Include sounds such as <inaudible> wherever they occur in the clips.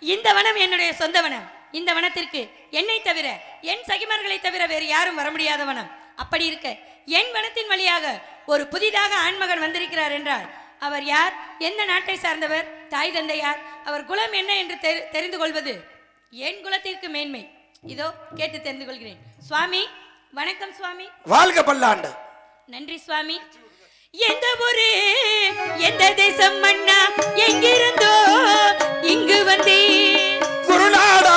இந்த வனம் என்னுடைய சொந்த வனம். இந்த வனத்திற்கு என்னை தவிர என் சகிமார்களை தவிர வேறு யாரும் வர முடியாத வனம். அப்படி இருக்க என் வனத்தின் வழியாக ஒரு புதிதாக ஆண்மகன் வந்திருக்கிறார் என்றால் அவர் யார்? எந்த நாட்டை சார்ந்தவர்? தாய் தந்தை யார்? அவர் குலம் என்ன என்று தெரி- தெரிந்து கொள்வது என் குலத்திற்கு மேன்மை. இதோ கேட்டு தெரிந்து கொள்கிறேன். சுவாமி வணக்கம் சுவாமி. வாழ்க பல்லாண்டு. நன்றி சுவாமி. எந்த ஊரு? எந்த தேசம் மன்னா எங்கிருந்தோ? இங்கு வந்தே குருநாடா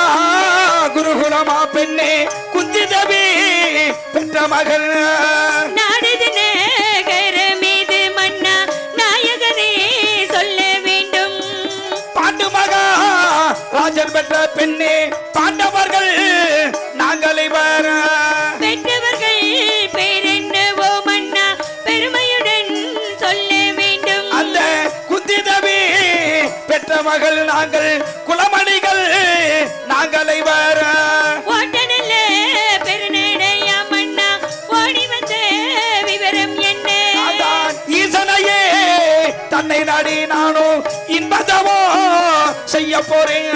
குருகுலமா பெண்ணே குந்திதவி பெற்ற மகள். நாடுது நகர மீது நாயகனே சொல்ல வேண்டும். பாண்டு மகா ராஜன் பெற்ற பெண்ணே பாண்டவர்கள் மகள் நாங்கள் குலமணிகள். நாங்கள் ஈசனையே தன்னை நாடி நானும் இன்பதவோ செய்ய போறேன்.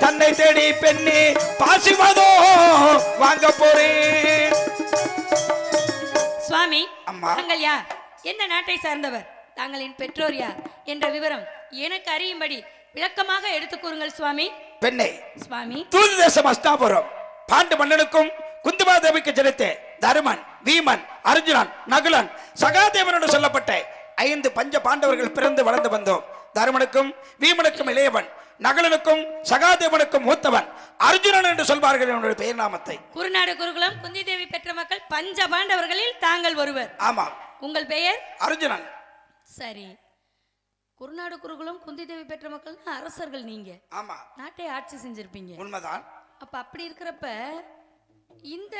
தன்னை தேடி பெண்ணே பாசிவதோ வாங்க போறேன். சுவாமி அம்மா. தாங்கள் யார் எந்த நாட்டை சார்ந்தவர்? தாங்களின் பெற்றோர் யார்? என்ற விவரம் எனக்கு அறியும்படி விளக்கமாக எடுத்துக் கூறுங்கள் சுவாமி. பெண்ணே சுவாமி. தூது தேசம் அஸ்தாபுரம் பாண்டு மன்னனுக்கும் குந்துமாதேவிக்கு ஜனித்த தருமன் வீமன் அர்ஜுனன் நகுலன் சகாதேவனோடு சொல்லப்பட்ட ஐந்து பஞ்ச பாண்டவர்கள் பிறந்து வளர்ந்து வந்தோம். தருமனுக்கும் வீமனுக்கும் இளையவன் நகுலனுக்கும் சகாதேவனுக்கும் மூத்தவன் அர்ஜுனன் என்று சொல்வார்கள் என்னுடைய பெயர் நாமத்தை குருநாடு குருகுலம் குந்தி தேவி பெற்ற மக்கள் பஞ்ச பாண்டவர்களில் தாங்கள் ஒருவர். ஆமா. உங்கள் பெயர்? அர்ஜுனன். சரி. குருநாடு குருகுலம் குந்தி தேவி பெற்ற மக்கள் அரசர்கள் நீங்க. ஆமா. நாட்டை ஆட்சி செஞ்சிருப்பீங்க. உண்மைதான். அப்ப அப்படி இருக்கிறப்ப இந்த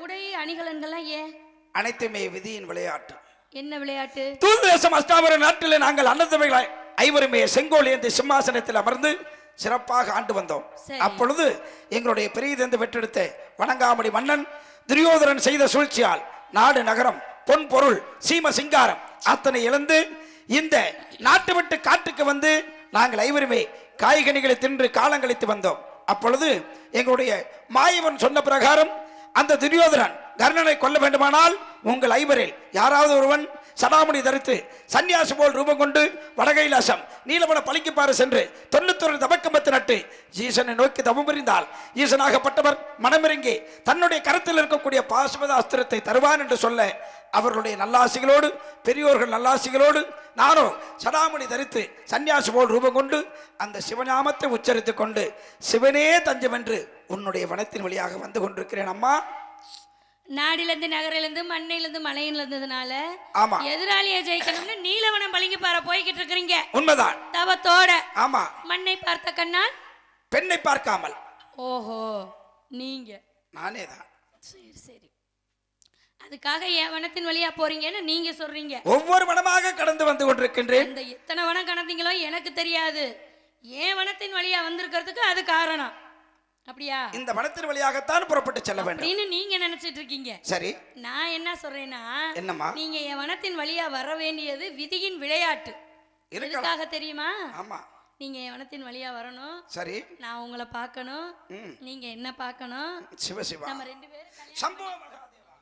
உடை அணிகலன்கள்லாம் ஏன்? அனைத்துமே விதியின் விளையாட்டு. என்ன விளையாட்டு? தூது தேசம் அஸ்தாபுர நாட்டில் நாங்கள் அன்னதவைகளை ஐவருமே செங்கோல் ஏந்தி சிம்மாசனத்தில் அமர்ந்து சிறப்பாக ஆண்டு வந்தோம். அப்பொழுது எங்களுடைய பெரியதென்று வெற்றெடுத்த வணங்காமடி மன்னன் துரியோதனன் செய்த சூழ்ச்சியால் நாடு நகரம் பொன் பொருள் சீம சிங்காரம் அத்தனை இழந்து இந்த நாட்டு விட்டு காட்டுக்கு வந்து நாங்கள் ஐவருமே காய்கனிகளை தின்று காலங்கழித்து வந்தோம் அப்பொழுது எங்களுடைய மாயவன் சொன்ன பிரகாரம் அந்த துரியோதனன் கர்ணனை கொல்ல வேண்டுமானால் உங்கள் ஐவரில் யாராவது ஒருவன் சடாமுடி தரித்து சன்னியாசி போல் ரூபம் கொண்டு வடகைலாசம் நீலவன பழிக்குப்பாறு சென்று தொண்ணூத்தொரு தபக்கம்பத்து நட்டு ஈசனை நோக்கி தவம் புரிந்தால் ஈசனாகப்பட்டவர் மனமிறங்கி தன்னுடைய கருத்தில் இருக்கக்கூடிய பாசுபத அஸ்திரத்தை தருவான் என்று சொல்ல அவர்களுடைய நல்லாசிகளோடு பெரியோர்கள் நல்லாசிகளோடு நானும் சடாமணி தரித்து சன்னியாசி போல் ரூபம் கொண்டு அந்த சிவநாமத்தை உச்சரித்துக் கொண்டு சிவனே தஞ்சம் என்று உன்னுடைய வனத்தின் வழியாக வந்து கொண்டிருக்கிறேன் அம்மா. நாடிலிருந்து நகரிலிருந்து மண்ணிலிருந்து மலையில இருந்ததுனால ஆமா. எதிராளியை ஜெயிக்கணும்னு நீலவனம் பளிங்கு பாறை போய்கிட்டு இருக்கிறீங்க உண்மைதான். தவத்தோட ஆமா. மண்ணை பார்த்த கண்ணால்? பெண்ணை பார்க்காமல். ஓஹோ நீங்க. நானே தான் சரி சரி. அதுக்காக என் வனத்தின் வழியா போறீங்கன்னு நீங்க சொல்றீங்க. ஒவ்வொரு வனமாக கடந்து வந்து கொண்டிருக்கின்றேன். இந்த எத்தனை வனம் கடந்தீங்களோ எனக்கு தெரியாது. என் வனத்தின் வழியா வந்திருக்கிறதுக்கு அது காரணம். அப்படியா? இந்த வனத்தின் வழியாகத்தான் புறப்பட்டு செல்ல வேண்டும். அப்படின்னு நீங்க நினைச்சிட்டு இருக்கீங்க. சரி. நான் என்ன சொல்றேன்னா என்னம்மா? நீங்க என் வனத்தின் வழியா வர வேண்டியது விதியின் விளையாட்டு. எதுக்காக தெரியுமா? ஆமா. நீங்க என் வனத்தின் வழியா வரணும். சரி. நான் உங்களை பார்க்கணும். நீங்க என்ன பார்க்கணும்? சிவ சிவா நம்ம ரெண்டு பேரும் கல்யாணம் சம்பவ மகாதேவா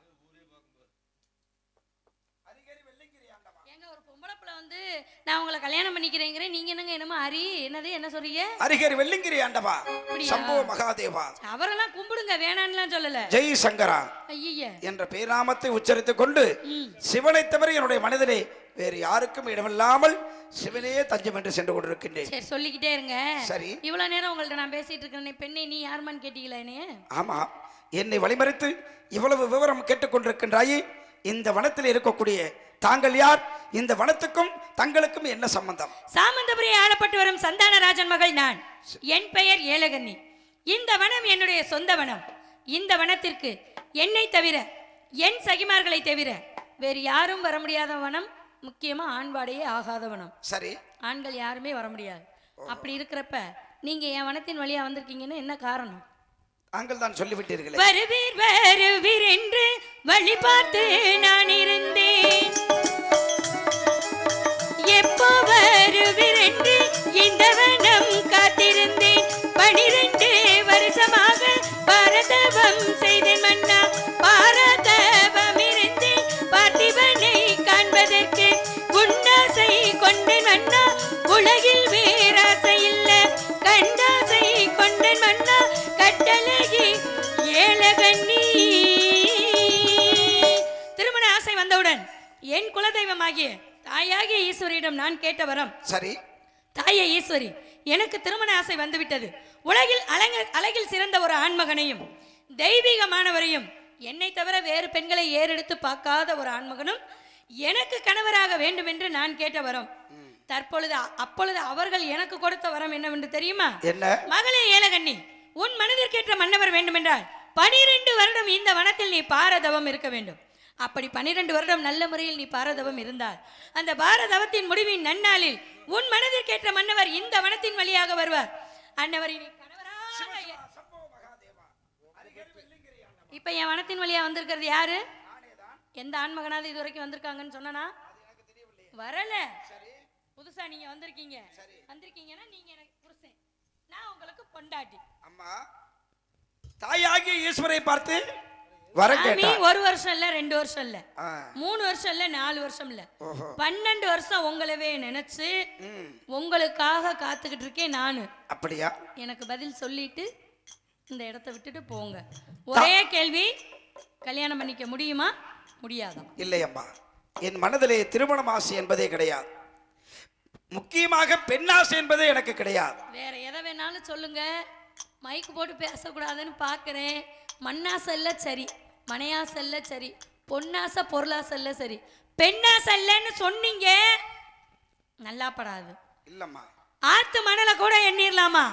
ஏங்க வந்து நான் உங்களை கல்யாணம் பண்ணிக்கிறேங்கிறேன் நீங்க என்னங்க என்னமோ ஹரி என்னது என்ன சொல்றீங்க? அரிகரி வெள்ளிங்கிரி ஆண்டவா? சம்பவ மகாதேவா. அவரெல்லாம் கும்பிடுங்க வேணான்னுலாம் சொல்லல. ஜெய் சங்கரா. ஐய என்ற பேராமத்தை உச்சரித்துக் கொண்டு சிவனை தவிர என்னுடைய மனதிலே வேறு யாருக்கும் இடமில்லாமல் சிவனே தஞ்சம் என்று சென்று கொண்டிருக்கின்றேன். சரி சொல்லிக்கிட்டே இருங்க. சரி. இவ்வளவு நேரம் உங்கள்ட்ட நான் பேசிட்டு இருக்கேன் பெண்ணை நீ யாருமான்னு கேட்டீங்களா என்னைய? ஆமா. என்னை வழிமறித்து இவ்வளவு விவரம் கேட்டுக்கொண்டிருக்கின்றாயே இந்த வனத்தில் இருக்கக்கூடிய தாங்கள் யார்? இந்த வனத்துக்கும் தங்களுக்கும் என்ன சம்பந்தம்? சாமந்தபுரி ஆளப்பட்டு வரும் சந்தானராஜன் மகள் நான். என் பெயர் ஏலகன்னி இந்த வனம் என்னுடைய சொந்த வனம். இந்த வனத்திற்கு என்னை தவிர என் சகிமார்களை தவிர வேறு யாரும் வர முடியாத வனம் முக்கியமா ஆண்பாடையே ஆகாத வனம். சரி. ஆண்கள் யாருமே வர முடியாது. அப்படி இருக்கிறப்ப நீங்க என் வனத்தின் வழியா வந்திருக்கீங்கன்னு என்ன காரணம்? தாங்கள் தான் சொல்லிவிட்டீர்களே. வருவீர் வருவீர் என்று வழி பார்த்து நான் இருந்தேன். காத்திருந்தேன். பனிரெண்டு வருஷமாக பாரதவம் செய்தேன் நான் கேட்ட வரம். சரி. தாயே ஈஸ்வரி எனக்கு திருமண ஆசை வந்துவிட்டது. உலகில் அழக அழகில் சிறந்த ஒரு ஆண்மகனையும் தெய்வீகமானவரையும் என்னை தவிர வேறு பெண்களை ஏறெடுத்து பார்க்காத ஒரு ஆண்மகனும் எனக்கு கணவராக வேண்டும் என்று நான் கேட்ட வரம். தற்பொழுது அப்பொழுது அவர்கள் எனக்கு கொடுத்த வரம் என்னவென்று தெரியுமா? என்ன? மகளே ஏலகண்ணி உன் மனதிற்கேற்ற மன்னவர் வேண்டுமென்றால் பனிரெண்டு வருடம் இந்த வனத்தில் நீ பாரதவம் இருக்க வேண்டும். அப்படி பனிரெண்டு வருடம் நல்ல முறையில் நீ பாரதவம் இருந்தால் அந்த பாரதவத்தின் முடிவின் நன்னாளில் உன் மனதிற்கேற்ற மன்னவர் இந்த வனத்தின் வழியாக வருவார். அன்னவரை நீ கணவராக ஏ- இப்ப என் வனத்தின் வழியா வந்திருக்கிறது யாரு? எந்த ஆண்மகனாவது இது வரைக்கும் வந்திருக்காங்கன்னு சொன்னனா? வரல. புதுசா நீங்க வந்திருக்கீங்க. வந்திருக்கீங்கன்னா நீங்க எனக்கு புருஷன். நான் உங்களுக்கு பொண்டாட்டி. அம்மா தாயாகிய ஈஸ்வரை பார்த்து வர சாமி கேட்டார் ஒரு வருஷம் இல்ல ரெண்டு வருஷம் இல்ல. மூணு வருஷம் இல்ல நாலு வருஷம் இல்ல. பன்னெண்டு வருஷம் உங்களவே நினைச்சு உங்களுக்காக காத்துக்கிட்டு இருக்கேன் நானு. அப்படியா? எனக்கு பதில் சொல்லிட்டு இந்த இடத்த விட்டுட்டு போங்க. ஒரே கேள்வி கல்யாணம் பண்ணிக்க முடியுமா? முடியாதா? இல்லை அம்மா என் மனதிலே திருமணம் ஆசை என்பதே கிடையாது. முக்கியமாக பெண்ணாசை என்பதே எனக்கு கிடையாது. வேற எதை வேணாலும் சொல்லுங்க. மைக்கு போட்டு பேசக்கூடாதுன்னு பார்க்குறேன் மண்ணாசல்ல சரி. மனையாசல்ல சரி பொன்னாசை பொருளாசல்ல சரி. பெண்ணாசல்லன்னு சொன்னீங்க நல்லா படாது. இல்லம்மா. ஆத்து மணலை கூட எண்ணிரலாமா?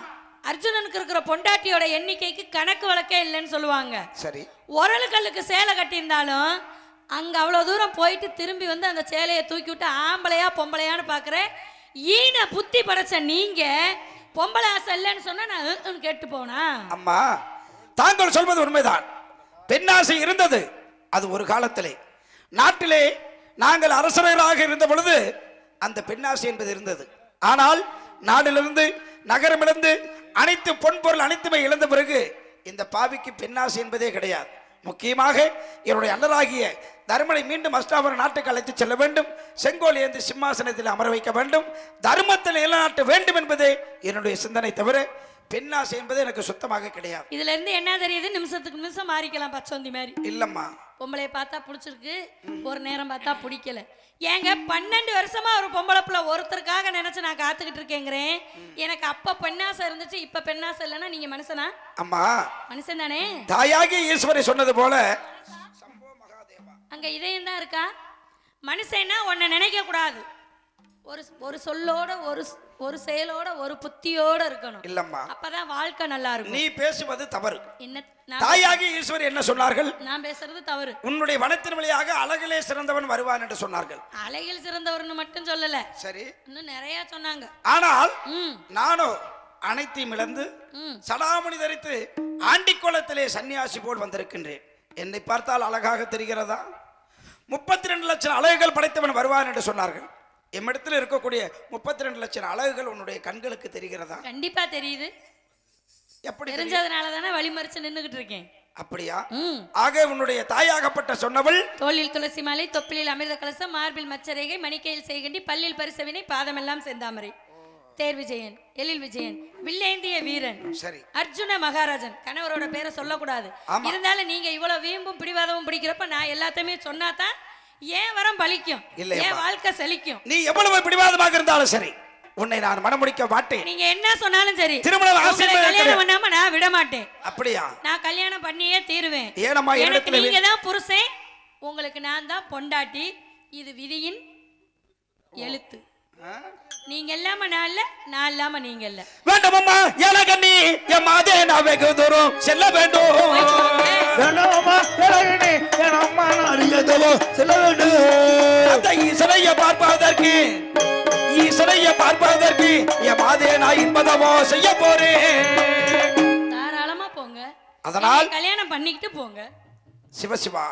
அர்ஜுனனுக்கு இருக்கிற பொண்டாட்டியோட எண்ணிக்கைக்கு கணக்கு வழக்கே இல்லைன்னு சொல்லுவாங்க. சரி. உரலு கல்லுக்கு சேலை கட்டியிருந்தாலும் அங்கே அவ்வளோ தூரம் போயிட்டு திரும்பி வந்து அந்த சேலையை தூக்கி விட்டு ஆம்பளையா பொம்பளையான்னு பார்க்குறேன். ஈன புத்தி படைச்ச நீங்க பொம்பளை ஆசை இல்லைன்னு சொன்னா நான் கேட்டு போனா? அம்மா தாங்கள் சொல்வது உண்மைதான். பெண்ணாசை இருந்தது. அது ஒரு காலத்திலே. நாட்டிலே நாங்கள் அரசர்களாக இருந்த பொழுது அந்த பெண்ணாசை என்பது இருந்தது. ஆனால் நாடிலிருந்து நகரமிழந்து அனைத்து பொன்பொருள் அனைத்துமே இழந்த பிறகு இந்த பாவிக்கு பெண்ணாசை என்பதே கிடையாது. முக்கியமாக என்னுடைய அண்ணராகிய தர்மனை மீண்டும் அஷ்டாவர நாட்டுக்கு அழைத்து செல்ல வேண்டும். செங்கோல் ஏந்தி சிம்மாசனத்தில் அமர வைக்க வேண்டும். தர்மத்தில் நிலநாட்ட வேண்டும் என்பதே என்னுடைய சிந்தனை தவிர பெண்ணாசை என்பது எனக்கு சுத்தமாக கிடையாது. இதுல இருந்து என்ன தெரியுது? நிமிஷத்துக்கு நிமிஷம் மாறிக்கலாம் பச்சோந்தி மாதிரி. இல்லம்மா. பொம்பளைய பார்த்தா பிடிச்சிருக்கு. ஒரு நேரம் பார்த்தா பிடிக்கல. ஏங்க பன்னெண்டு வருஷமா ஒரு பொம்பளை பிள்ளை ஒருத்தருக்காக நினைச்சு நான் காத்துக்கிட்டு இருக்கேங்கிறேன். எனக்கு அப்ப பெண்ணாசை இருந்துச்சு இப்ப பெண்ணாசை இல்லைன்னா நீங்க மனுஷனா? அம்மா. மனுஷன் தானே? தாயாகி ஈஸ்வரி சொன்னது போல அங்க இதயம் தான் இருக்கா? மனுஷன்னா உன்னை நினைக்க கூடாது ஒரு ஒரு சொல்லோட ஒரு ஒரு செயலோட ஒரு புத்தியோட இருக்கணும். இல்லம்மா. அப்பதான் வாழ்க்கை நல்லா இருக்கும். நீ பேசுவது தவறு. என்ன தாயாகி ஈஸ்வரி என்ன சொன்னார்கள்? நான் பேசுறது தவறு. உன்னுடைய வனத்தின் வழியாக அழகிலே சிறந்தவன் வருவான் என்று சொன்னார்கள். அலையில் சிறந்தவர்னு மட்டும் சொல்லல. சரி. இன்னும் நிறைய சொன்னாங்க. ஆனால் நானோ அனைத்தையும் இழந்து சடாமணி தரித்து ஆண்டிக்கோலத்திலே சன்னியாசி போல் வந்திருக்கின்றேன். என்னை பார்த்தால் அழகாக தெரிகிறதா? முப்பத்தி ரெண்டு லட்சம் அழகுகள் படைத்தவன் வருவான் என்று சொன்னார்கள். எம்மிடத்தில் இருக்கக்கூடிய முப்பத்தி ரெண்டு லட்சம் அழகுகள் உன்னுடைய கண்களுக்கு தெரிகிறதா? கண்டிப்பா தெரியுது. எப்படி? தெரிஞ்சதுனால தானே வழிமறிச்சு நின்றுகிட்டு இருக்கேன். அப்படியா? ஆக உன்னுடைய தாயாகப்பட்ட சொன்னவள் தோளில் துளசி மாலை தொப்பிலில் அமிர்த கலசம் மார்பில் மச்சரேகை மணிக்கையில் செய்கண்டி பல்லில் பரிசவினை பாதமெல்லாம் செந்தாமரை. தேர் விஜயன் எழில் விஜயன் வில்லேந்திய வீரன் சரி. அர்ஜுன மகாராஜன். கணவரோட பேரை சொல்லக்கூடாது. இருந்தாலும் நீங்க இவ்வளவு வீம்பும் பிடிவாதமும் பிடிக்கிறப்ப நான் எல்லாத்தையுமே சொன்னாதான் ஏன் வரம் பலிக்கும்? இல்லையம்மா. ஏன் வாழ்க்கை செழிக்கும் நீ எவ்வளவு பிடிவாதமாக இருந்தாலும் சரி உன்னை நான் மனமுடிக்க மாட்டேன். நீங்க என்ன சொன்னாலும் சரி திருமணம். கல்யாணம் பண்ணாம நான் விட மாட்டேன் அப்படியா? நான் கல்யாணம் பண்ணியே தீருவேன். ஏனம்மா எனக்கு நீங்க தான் புருஷன். உங்களுக்கு நான் தான் பொண்டாட்டி. இது விதியின் எழுத்து? நீங்க இல்லாம நான் இல்ல நான் இல்லாம நீங்க இல்ல. வேண்டும் அம்மா ஏலகண்ணி என் மாதே நான் வெகு தூரம் செல்ல வேண்டும்? வேண்டாமா இளகனே என் அம்மா நாடியதவோ செல்ல வேண்டும். அந்த ஈசனைய பார்ப்பதற்கு ஈசனைய பார்ப்பதற்கு என் மாதே நான் இன்பதவோ செய்ய போறேன். தாராளமா போங்க. அதனால் கல்யாணம் பண்ணிக்கிட்டு போங்க. சிவசிவா.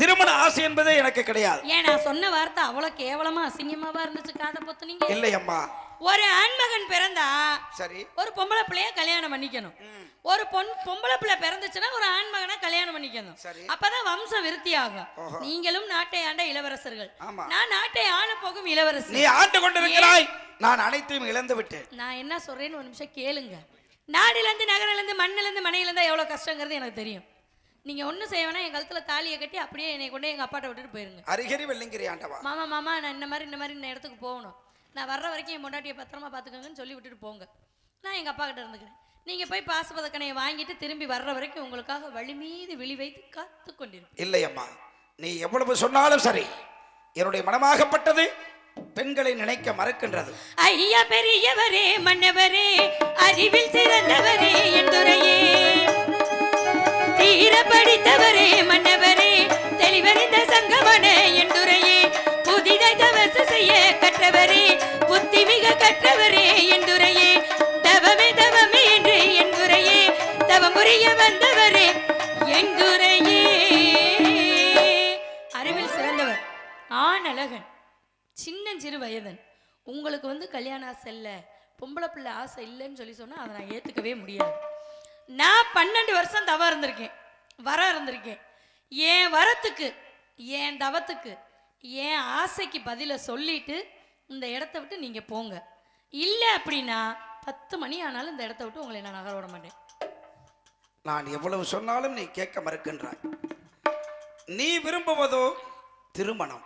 திருமண ஆசை என்பதே எனக்கு கிடையாது. ஏன் நான் சொன்ன வார்த்தை அவ்வளவு கேவலமா அசிங்கமாவா இருந்துச்சு காதை பொத்துனீங்க? இல்லை அம்மா. ஒரு ஆண்மகன் பிறந்தா சரி. ஒரு பொம்பளை பிள்ளைய கல்யாணம் பண்ணிக்கணும். ஒரு பொன் பொம்பளை பிள்ளை பிறந்துச்சுன்னா ஒரு ஆண்மகனை கல்யாணம் பண்ணிக்கணும். அப்பதான் வம்சம் விருத்தி ஆகும். நீங்களும் நாட்டை ஆண்ட இளவரசர்கள். நான் நாட்டை ஆள போகும் இளவரசி நீ ஆண்டு கொண்டிருக்கிறாய். நான் அனைத்தையும் இழந்து விட்டேன். நான் என்ன சொல்றேன்னு ஒரு நிமிஷம் கேளுங்க. நாடிலேருந்து நகரிலேருந்து மண்ணிலேருந்து மனையிலேருந்து எவ்வளோ கஷ்டங்கிறது எனக்கு தெரியும். நீங்க ஒன்றும் செய்ய வேணா என் கழுத்துல தாலியை கட்டி அப்படியே என்னை கொண்டு எங்க அப்பாட்ட விட்டுட்டு போயிருங்க. அருகரி வெள்ளிங்கிரி ஆண்டவா? மாமா மாமா நான் இந்த மாதிரி இந்த மாதிரி இந்த இடத்துக்கு போகணும். நான் வர்ற வரைக்கும் என் பொண்டாட்டியை பத்திரமா பார்த்துக்கோங்கன்னு சொல்லி விட்டுட்டு போங்க. நான் எங்கள் அப்பா கிட்ட இருந்துக்கிறேன். நீங்கள் போய் பாசுபதக்கனையை வாங்கிட்டு திரும்பி வர்ற வரைக்கும் உங்களுக்காக வழி மீது விழி வைத்து காத்து கொண்டிருப்பேன். இல்லை அம்மா நீ எவ்வளவு சொன்னாலும் சரி. என்னுடைய மனமாகப்பட்டது பெண்களை நினைக்க மறக்கின்றது. ஐயா பெரியவரே மன்னவரே அறிவில் சிறந்தவரே என் துறையே. தீர படித்தவரே மன்னவரே தெளிவறிந்த சங்கமன என் துறையே புதிதாய் தவச செய்ய கற்றவரே புத்தி மிக கற்றவரே என் துறையே தவமே தவமே என்று என் துறையே தவமுறைய வந்தவரே என் துறையே அறிவில் சிறந்தவர் ஆண் அழகன் சின்னஞ்சிறு வயதன் உங்களுக்கு வந்து கல்யாண ஆசை இல்லை பொம்பளை பிள்ளை ஆசை இல்லைன்னு சொல்லி சொன்னால் அதை நான் ஏற்றுக்கவே முடியாது. நான் பன்னெண்டு வருஷம் தவம் இருந்திருக்கேன். வர இருந்திருக்கேன். என் வரத்துக்கு என் தவத்துக்கு என் ஆசைக்கு பதிலை சொல்லிட்டு இந்த இடத்த விட்டு நீங்கள் போங்க. இல்லை அப்படின்னா பத்து மணி ஆனாலும் இந்த இடத்த விட்டு உங்களை நான் நகர விட மாட்டேன். நான் எவ்வளவு சொன்னாலும் நீ கேட்க மறுக்கின்றாய். நீ விரும்புவதோ திருமணம்.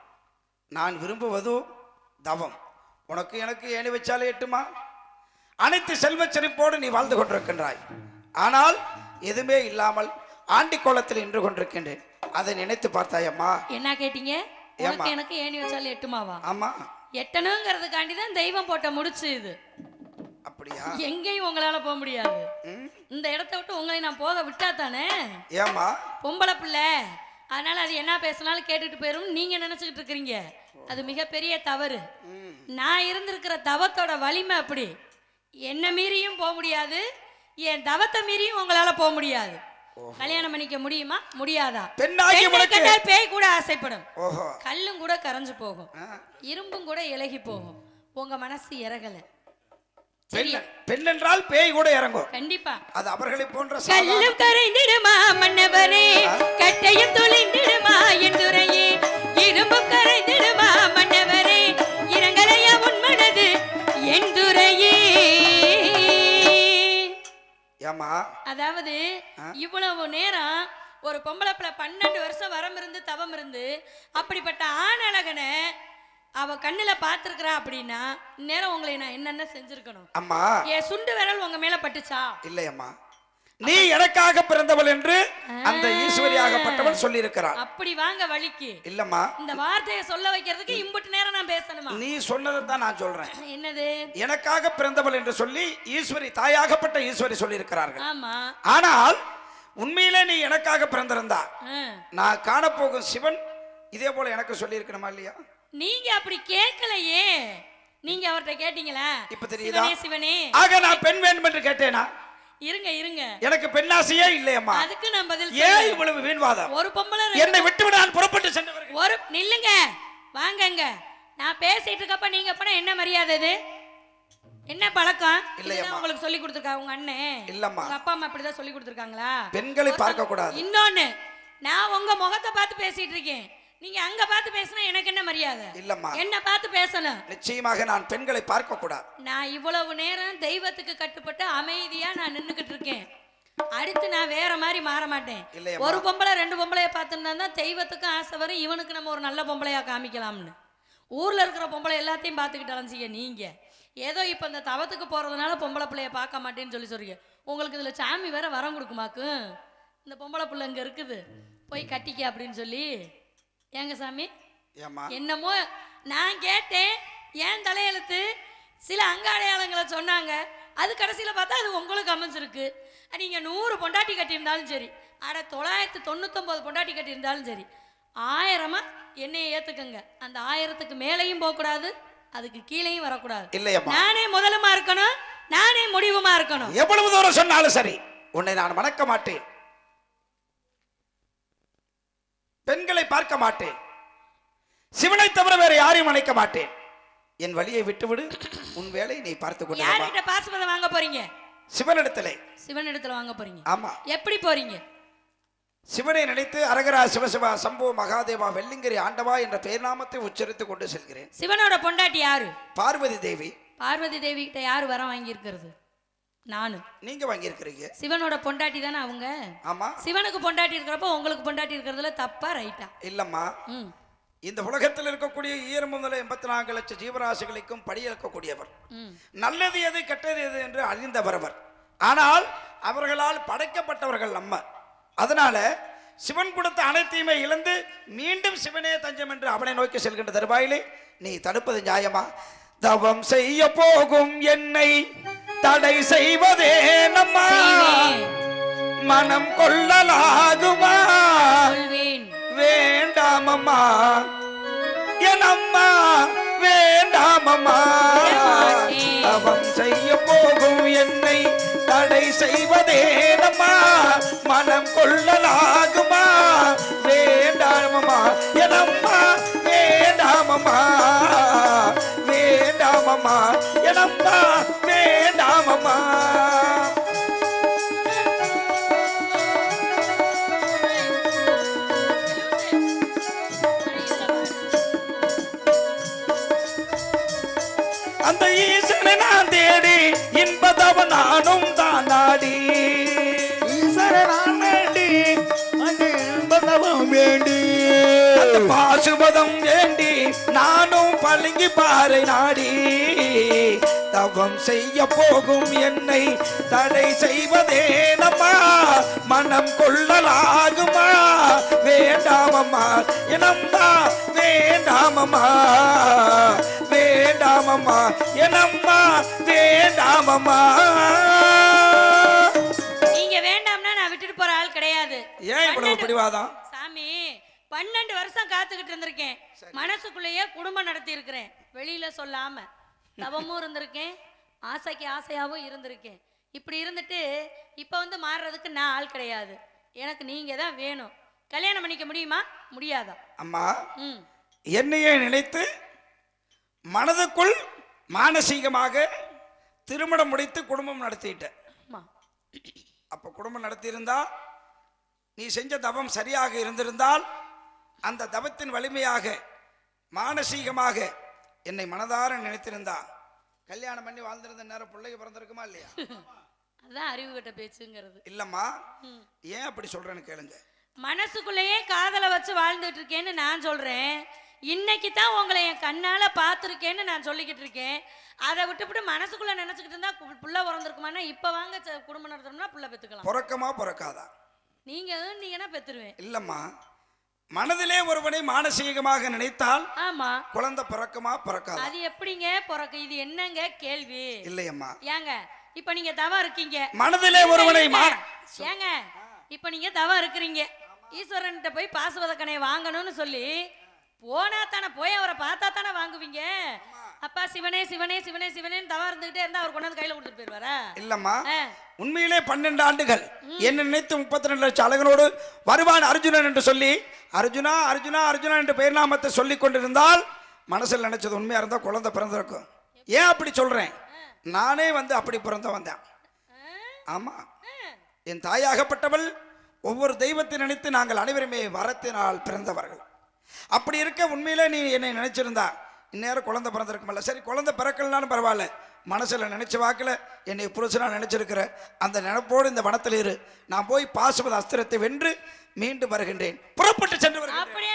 நான் விரும்புவதோ தவம். உனக்கு எனக்கு ஏணி வச்சாலே எட்டுமா? அனைத்து செல்வச் செழிப்போடு நீ வாழ்ந்து கொண்டிருக்கின்றாய். ஆனால் எதுவுமே இல்லாமல் ஆண்டி கோலத்தில் நின்று கொண்டிருக்கின்றேன். அதை நினைத்து பார்த்தாயம்மா. என்ன கேட்டீங்க? எனக்கு ஏணி வச்சாலும் எட்டுமாவா? ஆமா. எட்டணுங்கிறதுக்காண்டி தான் தெய்வம் போட்ட முடிச்சு இது. அப்படியா? எங்கேயும் உங்களால போக முடியாது? இந்த இடத்த விட்டு உங்களை நான் போக விட்டா தானே? ஏம்மா. பொம்பளை பிள்ளை. அதனால அது என்ன பேசினாலும் கேட்டுட்டு போயிரும். நீங்க நினைச்சுக்கிட்டு இருக்கிறீங்க. அது மிகப்பெரிய தவறு. நான் இருந்திருக்கிற தவத்தோட வலிமை அப்படி. என்ன மீறியும் போக முடியாது. என் தவத்தை மீறியும் உங்களால போக முடியாது. கல்யாணம் பண்ணிக்க முடியுமா? முடியாதா? கண்டால் பேய் கூட ஆசைப்படும். கல்லும் கூட கரைஞ்சு போகும். இரும்பும் கூட இலகி போகும். உங்க மனசு இறகல. பெண் என்றால் பேய் கூட இறங்கும். கண்டிப்பா. அது அவர்களை போன்ற கல்லும் கரைந்திடுமா மன்னவரே கட்டையும் துளைந்திடுமா என் துறையே? இரும்பும் கரைந்திடுமா மன்னவரே இரங்கலையா உன் மனது? என் ஏம்மா அதாவது இவ்வளவு நேரம் ஒரு பொம்பளை பிள்ளை பன்னெண்டு வருஷம் வரம் இருந்து தவம் இருந்து அப்படிப்பட்ட ஆண் அழகனை அவ கண்ணுல பார்த்திருக்கிறா அப்படின்னா நேரம் உங்களை நான் என்னென்ன செஞ்சிருக்கணும்? அம்மா. என் சுண்டு விரல் உங்க மேல பட்டுச்சா? இல்லையம்மா. நீ எனக்காக பிறந்தவள் என்று அந்த ஈஸ்வரியாகப்பட்டவள் சொல்லியிருக்கிறாள். அப்படி வாங்க வழிக்கு. இல்லம்மா. இந்த வார்த்தையை சொல்ல வைக்கிறதுக்கு இம்புட்டு நேரம் நான் பேசணுமா? நீ சொன்னதை தான் நான் சொல்றேன். <clears throat> என்னது? எனக்காக பிறந்தவள் என்று சொல்லி ஈஸ்வரி தாயாகப்பட்ட ஈஸ்வரி சொல்லியிருக்கிறார்கள். ஆமா. ஆனால் உண்மையிலே நீ எனக்காக பிறந்திருந்தா. நான் காணப்போகும் சிவன் இதே போல எனக்கு சொல்லியிருக்கணுமா இல்லையா? நீங்க அப்படி கேட்கலையே. நீங்க அவர்கிட்ட கேட்டீங்களா? இப்ப தெரியுதா? சிவனே ஆக நான் பெண் வேண்டும் என்று கேட்டேனா? இருங்க இருங்க. எனக்கு பெண்ணாசையே இல்லையம்மா. அதுக்கு நான் பதில் ஏன். இவ்வளவு வீண்வாதம்? ஒரு பொம்பளை என்னை விட்டுவிட நான் புறப்பட்டு சென்றவர்கள். ஒரு நில்லுங்க. வாங்கங்க நான் பேசிட்டு இருக்கப்ப நீங்க பண்ண என்ன மரியாதை இது? என்ன பழக்கம். இதுதான் உங்களுக்கு சொல்லி கொடுத்துருக்காங்க உங்க அண்ணன் இல்லம்மா. உங்க அப்பா அம்மா இப்படிதான் சொல்லி கொடுத்துருக்காங்களா? பெண்களை பார்க்க கூடாது இன்னொன்னு நான் உங்க முகத்தை பார்த்து பேசிட்டு இருக்கேன். நீங்க அங்க பார்த்து பேசினா எனக்கு என்ன மரியாதை? இல்லம்மா. என்ன பார்த்து பேசணும். நிச்சயமாக நான் பெண்களை பார்க்க கூடாது. நான் இவ்வளவு நேரம் தெய்வத்துக்கு கட்டுப்பட்டு அமைதியா நான் நின்னுக்கிட்டு இருக்கேன். அடுத்து நான் வேற மாதிரி மாற மாட்டேன். ஒரு பொம்பளை ரெண்டு பொம்பளைய பார்த்துருந்தா தான் தெய்வத்துக்கும் ஆசை வரும். இவனுக்கு நம்ம ஒரு நல்ல பொம்பளையா காமிக்கலாம்னு. ஊர்ல இருக்கிற பொம்பளை எல்லாத்தையும் பார்த்துக்கிட்டு அலைஞ்சிங்க நீங்க. ஏதோ இப்போ இந்த தவத்துக்கு போறதுனால பொம்பளை பிள்ளைய பார்க்க மாட்டேன்னு சொல்லி சொல்றீங்க. உங்களுக்கு இதுல சாமி வேற வரம் கொடுக்குமாக்கும் இந்த பொம்பளை பிள்ளை இங்க இருக்குது. போய் கட்டிக்க அப்படின்னு சொல்லி. ஏங்க சாமி? ஏம்மா? என்னமோ நான் கேட்டேன் ஏன் தலையெழுத்து? சில அங்க அடையாளங்களை சொன்னாங்க. அது கடைசியில் பார்த்தா அது உங்களுக்கு அமைஞ்சிருக்கு. நீங்கள் நூறு பொண்டாட்டி கட்டியிருந்தாலும் சரி அட தொள்ளாயிரத்து தொண்ணூத்தொம்பது பொண்டாட்டி கட்டியிருந்தாலும் சரி ஆயிரமா என்னையை ஏற்றுக்குங்க அந்த ஆயிரத்துக்கு மேலேயும் போகக்கூடாது அதுக்கு கீழேயும் வரக்கூடாது. இல்லையம்மா. நானே முதலுமா இருக்கணும் நானே முடிவுமா இருக்கணும். எவ்வளவு தூரம் சொன்னாலும் சரி உன்னை நான் மணக்க மாட்டேன். பெண்களை பார்க்க மாட்டேன். சிவனை தவிர வேற யாரையும் அணைக்க மாட்டேன். என் வழியை விட்டுவிடு உன் வேலையை நீ பார்த்து கொண்டு பாசுபதம் வாங்க போறீங்க? சிவனிடத்திலே. சிவன் இடத்துல வாங்க போறீங்க. ஆமா. எப்படி போறீங்க? சிவனை நினைத்து அரகரா சிவசிவா சம்போ மகாதேவா வெள்ளிங்கிரி ஆண்டவா என்ற பெயர்நாமத்தை உச்சரித்துக் கொண்டு செல்கிறேன். சிவனோட பொண்டாட்டி யாரு? பார்வதி தேவி. பார்வதி தேவி கிட்ட யாரு வரம் வாங்கியிருக்கிறது? நானு. நீங்க வாங்கியிருக்கிறீங்க. சிவனோட பொண்டாட்டி தானே அவங்க? ஆமா. சிவனுக்கு பொண்டாட்டி இருக்கிறப்போ உங்களுக்கு பொண்டாட்டி இருக்கிறதுல தப்பா ரைட்டா? இல்லம்மா. இந்த உலகத்தில் இருக்கக்கூடிய ஈரம் முதல எண்பத்தி நான்கு லட்சம் ஜீவராசிகளுக்கும் ம். நல்லது எது கெட்டது எது என்று அறிந்தவர் அவர் ஆனால் அவர்களால் படைக்கப்பட்டவர்கள் நம்ம. அதனால சிவன் கொடுத்த அனைத்தையுமே இழந்து மீண்டும் சிவனே தஞ்சம் என்று அவனை நோக்கி செல்கின்ற தருவாயிலே நீ தடுப்பது நியாயமா? தவம் செய்ய போகும் என்னை தடை செய்வதே நம்மா. மனம் கொள்ளலாகுமா? வேண்டாமம்மா. எனம்மா வேண்டாமம்மா. விடமாட்டேன். அவன் செய்ய போகும் என்னை தடை செய்வதேனம்மா மனம் கொள்ளலாகுமா அந்த ஈசனை நான் தேடி இன்பதவ நானும் தான் நாடி ஈஸ்வரன் வேண்டி அங்கே இன்பதவம் வேண்டி. அந்த பாசுபதம் வேண்டி நானும் பழுங்கி பாறை நாடி. தவம் செய்ய போகும் என்னை தடை செய்வதே நம்மா மனம் கொள்ளலாகுமா? வேண்டாமம்மா எனம்மா வேண்டாமம்மா. வேண்டாமம்மா எனம்மா வேண்டாமம்மா. நீங்க வேண்டாம்னா நான் விட்டுட்டு போற ஆள் கிடையாது. ஏன் இவ்வளவு பிடிவாதம்? சாமி பன்னெண்டு வருஷம் காத்துக்கிட்டு இருந்திருக்கேன். மனசுக்குள்ளேயே குடும்பம் நடத்தி இருக்கிறேன் வெளியில சொல்லாம. தவமும் இருந்திருக்கேன். ஆசைக்கு ஆசையாவும் இருந்திருக்கேன். இப்படி இருந்துட்டு இப்ப வந்து மாறுறதுக்கு நான் ஆள் கிடையாது. எனக்கு நீங்க தான் வேணும். கல்யாணம் பண்ணிக்க முடியுமா? முடியாதா? அம்மா என்னையே நினைத்து மனதுக்குள் மானசீகமாக திருமணம் முடித்து குடும்பம் நடத்திட்டேன் அப்போ குடும்பம் நடத்தியிருந்தா நீ செஞ்ச தவம் சரியாக இருந்திருந்தால் அந்த தவத்தின் வலிமையாக மானசீகமாக என்னை மனதார நினைத்திருந்தா. கல்யாணம் பண்ணி வாழ்ந்திருந்த நேரம் பிள்ளைங்க பிறந்திருக்குமா இல்லையா? அதான் அறிவு கட்ட பேச்சுங்கிறது. இல்லம்மா. ஏன் அப்படி சொல்றேன்னு கேளுங்க. மனசுக்குள்ளேயே காதலை வச்சு வாழ்ந்துட்டு இருக்கேன்னு நான் சொல்றேன். இன்னைக்கு தான் உங்களை என் கண்ணால பார்த்துருக்கேன்னு நான் சொல்லிக்கிட்டு இருக்கேன். அதை விட்டுவிட்டு மனசுக்குள்ள நினைச்சுக்கிட்டு இருந்தா கு- புள்ள பிறந்திருக்குமானா இப்ப வாங்க குடும்பம் நடத்தணும்னா புள்ள பெத்துக்கலாம். பிறக்கமா பிறக்காதா? நீங்க நீங்கன்னா பெத்துருவேன். இல்லம்மா. மனதிலே ஒருவனை மானசீகமாக நினைத்தால் ஆமா. குழந்தை பிறக்குமா பிறக்காதா? அது எப்படிங்க பிறக்கு? இது என்னங்க கேள்வி? இல்லையம்மா. ஏங்க இப்ப நீங்க தவம் இருக்கீங்க. மனதிலே ஒருவனை ஏங்க இப்ப நீங்க தவம் இருக்கிறீங்க. ஈஸ்வரன்கிட்ட போய் பாசுவதக்கனையை வாங்கணும்னு சொல்லி போனா தானே போய் அவரை பார்த்தா தானே வாங்குவீங்க அப்பா சிவனே சிவனே சிவனே சிவனேன்னு தவம் இருந்துகிட்டே இருந்தா அவர் கொண்டாந்து கையில கொடுத்துட்டு போயிருவாரா? இல்லம்மா. உண்மையிலே பன்னெண்டு ஆண்டுகள். என்ன நினைத்து முப்பத்தி ரெண்டு லட்சம் அழகனோடு வருவான் அர்ஜுனன் என்று சொல்லி அர்ஜுனா அர்ஜுனா அர்ஜுனா என்று பெயர் நாமத்தை சொல்லி கொண்டிருந்தால் மனசில் நினைச்சது உண்மையா இருந்தா குழந்தை பிறந்திருக்கும். ஏன் அப்படி சொல்றேன்? நானே வந்து அப்படி பிறந்த வந்தேன். ஆமா. என் தாயாகப்பட்டவள் ஒவ்வொரு தெய்வத்தை நினைத்து நாங்கள் அனைவருமே வரத்தினால் பிறந்தவர்கள். அப்படி இருக்க உண்மையிலே நீ என்னை நினைச்சிருந்தா. இந்நேரம் குழந்தை பிறந்திருக்குமல்ல. சரி குழந்தை பிறக்கலனாலும் பரவாயில்ல. மனசுல நினைச்ச வாக்குல என்னை புருஷனா நினைச்சிருக்கிற அந்த நினைப்போடு இந்த வனத்தில் இரு. நான் போய் பாசுபத அஸ்திரத்தை வென்று மீண்டும் வருகின்றேன். புறப்பட்டு சென்று விட்டுருவேன்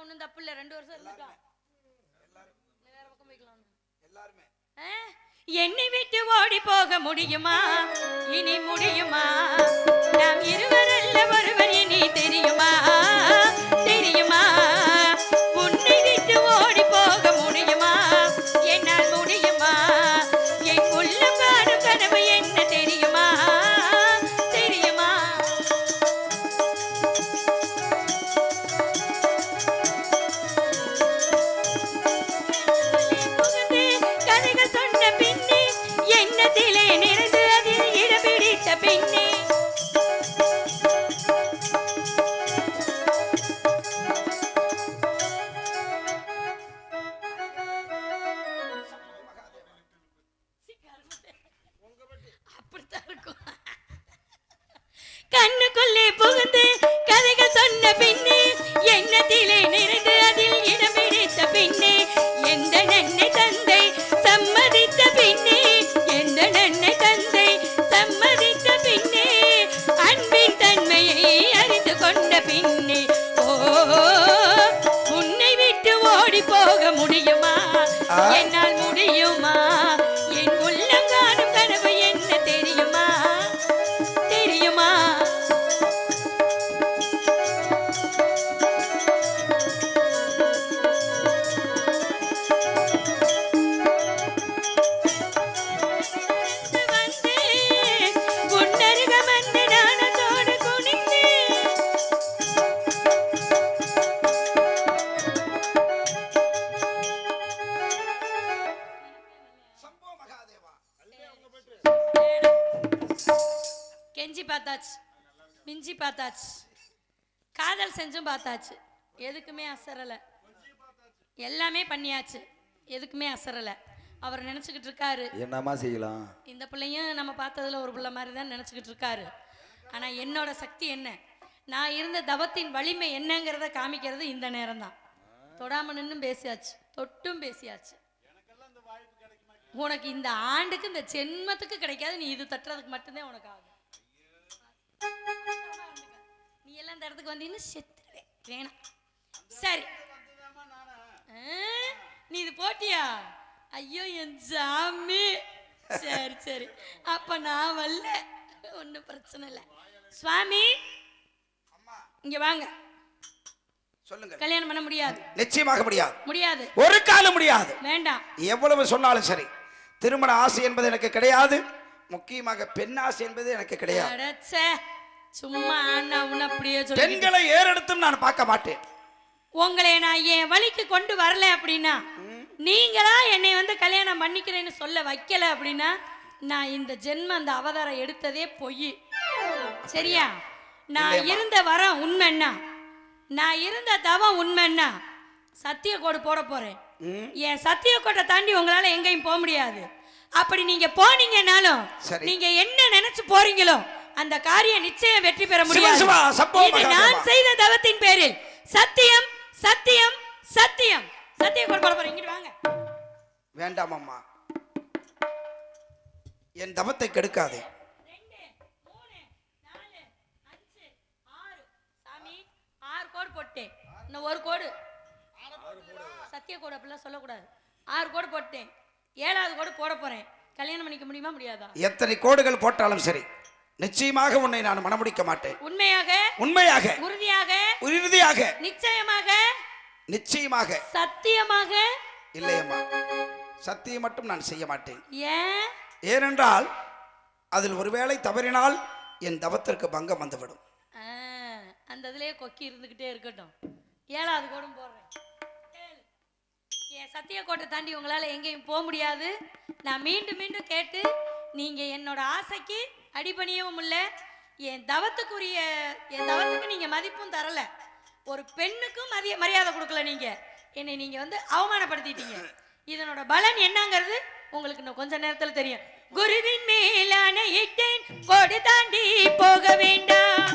ஒன்றும் தப்பு இல்லை ரெண்டு வருஷம் போய்க்கலாம். எல்லாருமே? என்னை விட்டு ஓடி போக முடியுமா? இனி முடியுமா? நாம் இருவரல்ல ஒருவர் இனி தெரியுமா? தெரியுமா? பார்த்தாச்சு. எதுக்குமே அசரலை. எல்லாமே பண்ணியாச்சு. எதுக்குமே அசரலை. அவர் நினச்சிக்கிட்டு இருக்காரு. என்னம்மா செய்யலாம்? இந்த பிள்ளையும் நம்ம பார்த்ததுல ஒரு பிள்ளை மாதிரி தான் நினச்சிக்கிட்டு இருக்காரு. ஆனால் என்னோட சக்தி என்ன? நான் இருந்த தவத்தின் வலிமை என்னங்கிறத காமிக்கிறது இந்த நேரம் தான் தொடாம நின்னும் பேசியாச்சு. தொட்டும் பேசியாச்சு. உனக்கு இந்த ஆண்டுக்கு இந்த ஜென்மத்துக்கு கிடைக்காது. நீ இது தட்டுறதுக்கு மட்டும்தான் உனக்கு ஆகும். நீ எல்லாம் இந்த இடத்துக்கு வந்தீங்கன்னா செத்துருவேன் வேணாம் சரி. நீ இது போட்டியா? ஐயோ என் சாமி சரி சரி. அப்ப நான் வரல. ஒன்றும் பிரச்சனை இல்லை. சுவாமி இங்க வாங்க. சொல்லுங்க கல்யாணம் பண்ண முடியாது. நிச்சயமாக முடியாது. முடியாது. ஒரு காலம் முடியாது. வேண்டாம். எவ்வளவு சொன்னாலும் சரி. திருமண ஆசை என்பது எனக்கு கிடையாது. முக்கியமாக பெண் ஆசை என்பது எனக்கு கிடையாது. சும்மா ஆனா உன்ன அப்படியே சொல்லி பெண்களை ஏறெடுத்தும் நான் பார்க்க மாட்டேன். உங்களை நான் என் வழிக்கு கொண்டு வரல அப்படின்னா நீங்களா என்னை வந்து கல்யாணம் பண்ணிக்கிறேன்னு சொல்ல வைக்கல அப்படின்னா நான் இந்த ஜென்மம் அந்த அவதாரம் எடுத்ததே பொய். சரியா? நான். இருந்த வரம் உண்மைன்னா நான் இருந்த தவம் உண்மைன்னா சத்திய கோடு போட போறேன். என் சத்திய கோட்டை தாண்டி உங்களால எங்கேயும் போக முடியாது. அப்படி நீங்க போனீங்கன்னாலும். நீங்க என்ன நினைச்சு போறீங்களோ அந்த காரியம் நிச்சயம் வெற்றி பெற முடியாது. நான் செய்த தவத்தின் பேரில் சத்தியம் சத்தியம் சத்தியம். சத்திய கோடு போட போறேன் இங்கிட்டு வாங்க. வேண்டாம் அம்மா. என் தவத்தை கெடுக்காதே. போட்டேன். இன்னும் ஒரு கோடு. சத்திய கோடு அப்படிலாம் சொல்லக்கூடாது. ஆறு கோடு போட்டேன். ஏழாவது கோடு போட போறேன். கல்யாணம் பண்ணிக்க முடியுமா முடியாதா? எத்தனை கோடுகள் போட்டாலும் சரி. நிச்சயமாக உன்னை நான் மனமுடிக்க மாட்டேன். உண்மையாக உண்மையாக உறுதியாக உறுதியாக நிச்சயமாக நிச்சயமாக. சத்தியமாக. இல்லையம்மா சத்தியம் மட்டும் நான் செய்ய மாட்டேன். ஏன்? ஏனென்றால் அதில் ஒருவேளை தவறினால் என் தவத்திற்கு பங்கம் வந்துவிடும். அந்த இதுலயே கொக்கி இருந்துகிட்டே இருக்கட்டும். ஏழாவது கோடும் போடுறேன். என் சத்திய கோட்டை தாண்டி உங்களால எங்கேயும் போக முடியாது. நான் மீண்டும் மீண்டும் கேட்டு நீங்கள் என்னோட ஆசைக்கு அடிபணியவும் இல்லை. என் தவத்துக்குரிய என் தவத்துக்கு நீங்க மதிப்பும் தரலை. ஒரு பெண்ணுக்கும் மதிய மரியாதை கொடுக்கல நீங்க. என்னை நீங்கள் வந்து அவமானப்படுத்திட்டீங்க. இதனோட பலன் என்னங்கிறது உங்களுக்கு இன்னும் கொஞ்ச நேரத்தில் தெரியும். குருவின் மேலான இட்டேன் கோடு தாண்டி போக வேண்டாம்.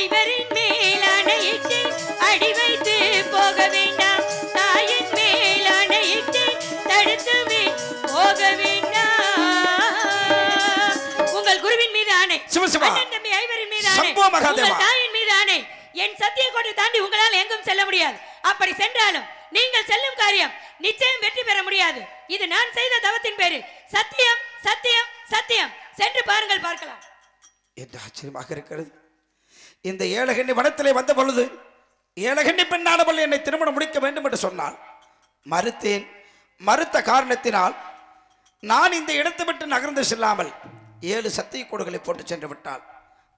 ஐவரின் மேலான இட்டேன் அடி வைத்து போக உங்கள் குருவின் மீது ஆணை. சிவசிவா. அண்ணன் தம்பி ஐவரின் மீது ஆணை. சம்போ மகாதேவா. உங்கள் தாயின் மீது ஆணை. என் சத்திய கோட்டை தாண்டி உங்களால் எங்கும் செல்ல முடியாது. அப்படி சென்றாலும் நீங்கள் செல்லும் காரியம் நிச்சயம் வெற்றி பெற முடியாது. இது நான் செய்த தவத்தின் பேரில். சத்தியம் சத்தியம் சத்தியம். சென்று பாருங்கள் பார்க்கலாம். என்று ஆச்சரியமாக இருக்கிறது. இந்த ஏழகண்ணி வனத்திலே வந்த பொழுது ஏழகண்ணி பெண்ணானவள் என்னை திருமணம் முடிக்க வேண்டும் என்று சொன்னாள் மறுத்தேன். மறுத்த காரணத்தினால் நான் இந்த இடத்தை விட்டு நகர்ந்து செல்லாமல் ஏழு சத்திய கோடுகளை போட்டு சென்று விட்டால்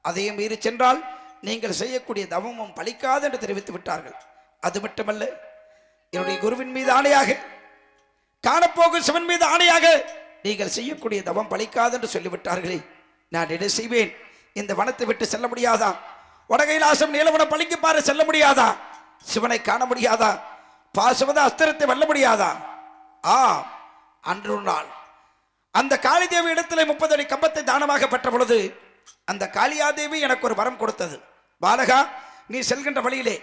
அதையும் மீறி சென்றால் நீங்கள் செய்யக்கூடிய தவமும் பலிக்காது என்று தெரிவித்து விட்டார்கள். அது மட்டுமல்ல என்னுடைய குருவின் மீது ஆணையாக காணப்போகும் சிவன் மீது ஆணையாக நீங்கள் செய்யக்கூடிய தவம் பலிக்காது என்று சொல்லிவிட்டார்களே. நான் என்ன செய்வேன்? இந்த வனத்தை விட்டு செல்ல முடியாதா? வடகைலாசம் நீலவனம் பளிங்கு பாரு செல்ல முடியாதா? சிவனை காண முடியாதா? பாசுவத அஸ்திரத்தை வெல்ல முடியாதா? ஆ அன்று நாள் அந்த காளிதேவி இடத்துல முப்பது அடி கம்பத்தை தானமாக பெற்ற பொழுது அந்த காளியாதேவி எனக்கு ஒரு வரம் கொடுத்தது. பாலகா நீ செல்கின்ற வழியிலே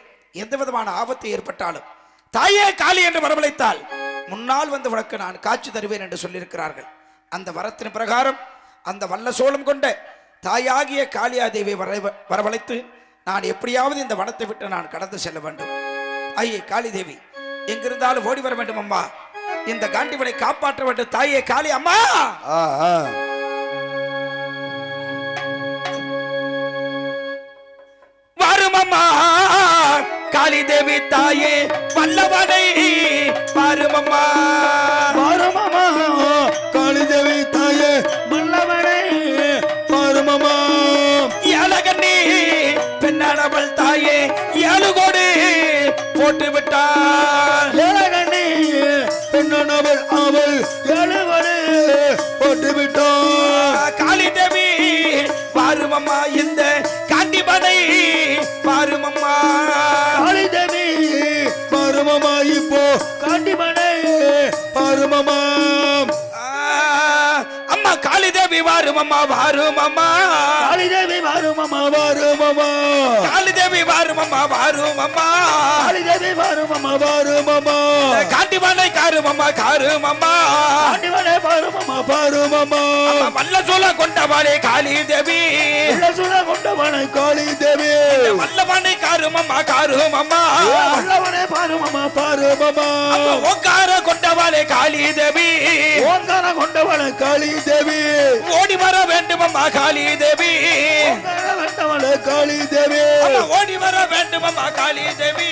எந்த விதமான ஆபத்து ஏற்பட்டாலும் தாயே காளி என்று வரவழைத்தால் முன்னால் வந்து உனக்கு நான் காட்சி தருவேன் என்று சொல்லியிருக்கிறார்கள். அந்த வரத்தின் பிரகாரம் அந்த வல்ல சோளம் கொண்ட தாயாகிய காளியாதேவியை வர வரவழைத்து நான் எப்படியாவது இந்த வனத்தை விட்டு நான் கடந்து செல்ல வேண்டும். ஐயே காளிதேவி எங்கிருந்தாலும் ஓடி வர வேண்டும் அம்மா இந்த காண்டிவனை காப்பாற்ற வேண்டும் தாயே காளி அம்மா. ஆ ஆ. வரும் அம்மா. காளி தேவி தாயே வல்லவனை வரும் அம்மா. பாருமாமா காளிதேவி தாயே மல்லவனே பாருமாமா ஏழகண்ணி பெண்ணானவள் தாயே ஏழு கோடி போட்டு விட்டாள் கண்ணன் அவள் அவள் எழுவனு போட்டுவிட்டோம் காளி தேவி பாருமம்மா இந்த காண்டிபனை காளி தேவி வாருமம்மா வாருமம்மா. காளி தேவி பாருமம்மா பாருமம்மா காளி தேவி வாருமம்மா வாருமம்மா. காளி தேவி பாருமம்மா பாருமம்மா காண்டிமனை காருமம்மா காருமம்மா. காண்டிமனை பாருமம்மா பாருமம்மா அம்மா வல்ல சோழ கொண்டவாளே காளி தேவி உள்ள சுட கொண்டவனை காளி தேவி வல்லவனை காருமம்மா காருமம்மா. வல்லவனை பாருமம்மா பாருமம்மா ஓங்கார கொண்டவாளே காளி தேவி ஓங்கார கொண்டவனை காளி தேவி ஓடி வர வேண்டுமம்மா காளி தேவி காளி தேவி ஓடி வர வேண்டுமம்மா காளி தேவி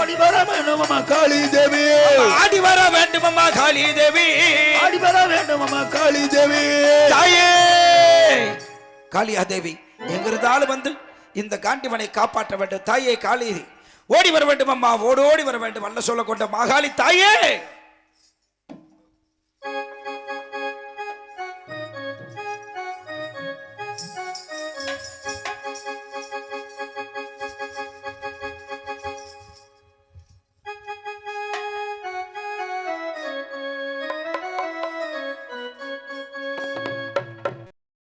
ஓடி வர வேண்டுமம்மா காளி தேவி ஆடி வர வேண்டுமம்மா காளி தேவி ஆடி வர வேண்டுமம்மா காளி தேவி தாயே! காளியா தேவி எங்கிருந்தாலும் வந்து இந்த காண்டிவனை காப்பாற்ற வேண்டும். தாயே காளி ஓடி வர வேண்டும் அம்மா ஓடோடி வர வேண்டும் அல்ல சொல்ல கொண்ட மாகாளி தாயே!